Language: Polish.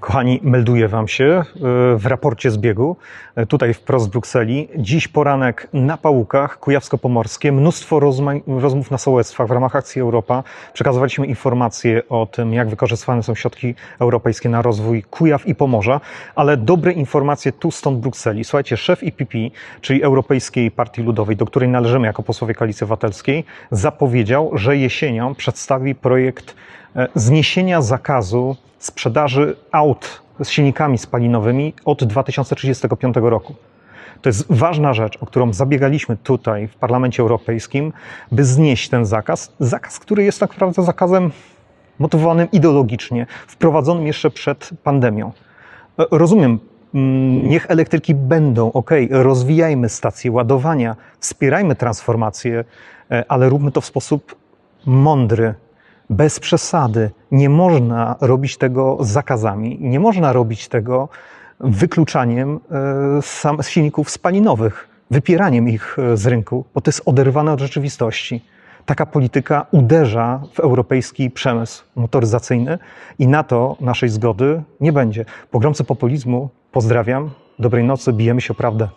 Kochani, melduję Wam się e, w raporcie zbiegu, e, tutaj wprost z Brukseli. Dziś poranek na Pałukach, Kujawsko-Pomorskie, mnóstwo rozmów na sołectwach w ramach akcji Europa. Przekazywaliśmy informacje o tym, jak wykorzystywane są środki europejskie na rozwój Kujaw i Pomorza, ale dobre informacje tu stąd Brukseli. Słuchajcie, szef IPP, czyli Europejskiej Partii Ludowej, do której należymy jako posłowie Koalicji Obywatelskiej, zapowiedział, że jesienią przedstawi projekt zniesienia zakazu sprzedaży aut z silnikami spalinowymi od 2035 roku. To jest ważna rzecz, o którą zabiegaliśmy tutaj w Parlamencie Europejskim, by znieść ten zakaz. Zakaz, który jest tak naprawdę zakazem motywowanym ideologicznie, wprowadzonym jeszcze przed pandemią. E, Rozumiem, mm, niech elektryki będą, ok, rozwijajmy stacje ładowania, wspierajmy transformację, e, ale róbmy to w sposób mądry, bez przesady. Nie można robić tego zakazami, nie można robić tego wykluczaniem e, silników spalinowych, wypieraniem ich e, z rynku, bo to jest oderwane od rzeczywistości. Taka polityka uderza w europejski przemysł motoryzacyjny i na to naszej zgody nie będzie. Pogromcy populizmu, pozdrawiam, dobrej nocy, bijemy się o prawdę.